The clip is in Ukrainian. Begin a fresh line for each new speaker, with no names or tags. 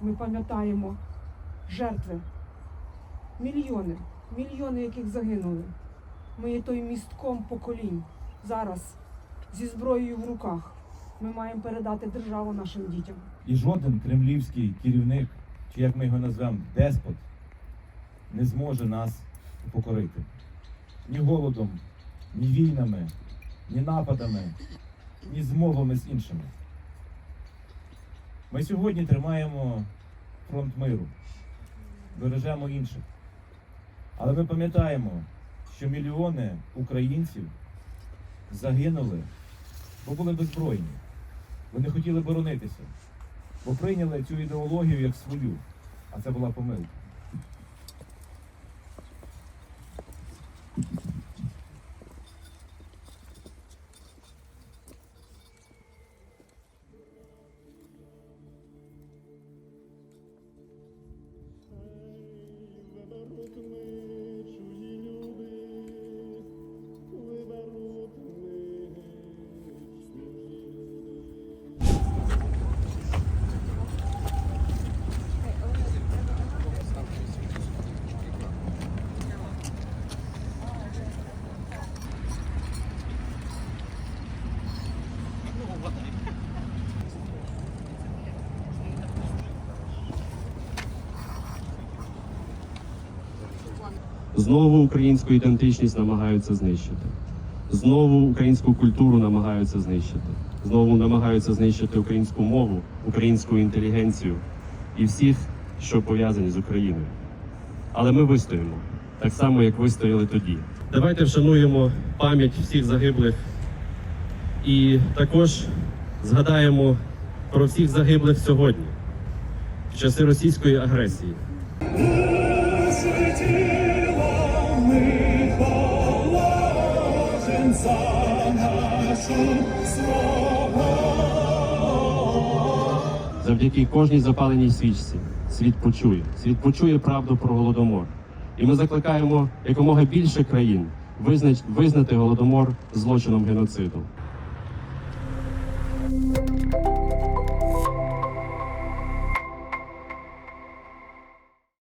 Ми пам'ятаємо жертви, мільйони, мільйони, яких загинули. Ми є той містком поколінь. Зараз зі зброєю в руках ми маємо передати державу нашим дітям.
І жоден кремлівський керівник, чи як ми його назвемо, деспот, не зможе нас покорити. Ні голодом, ні війнами, ні нападами, ні змовами з іншими. Ми сьогодні тримаємо фронт миру, бережемо інших. Але ми пам'ятаємо, що мільйони українців загинули, бо були беззбройні. Вони хотіли боронитися, бо прийняли цю ідеологію як свою, а це була помилка.
Знову українську ідентичність намагаються знищити. Знову українську культуру намагаються знищити. Знову намагаються знищити українську мову, українську інтелігенцію і всіх, що пов'язані з Україною. Але ми вистоїмо так само, як вистояли тоді. Давайте вшануємо пам'ять всіх загиблих і також згадаємо про всіх загиблих сьогодні, в часи російської агресії. Завдяки кожній запаленій свічці світ почує. Світ почує правду про голодомор. І ми закликаємо якомога більше країн визнати голодомор злочином геноциду.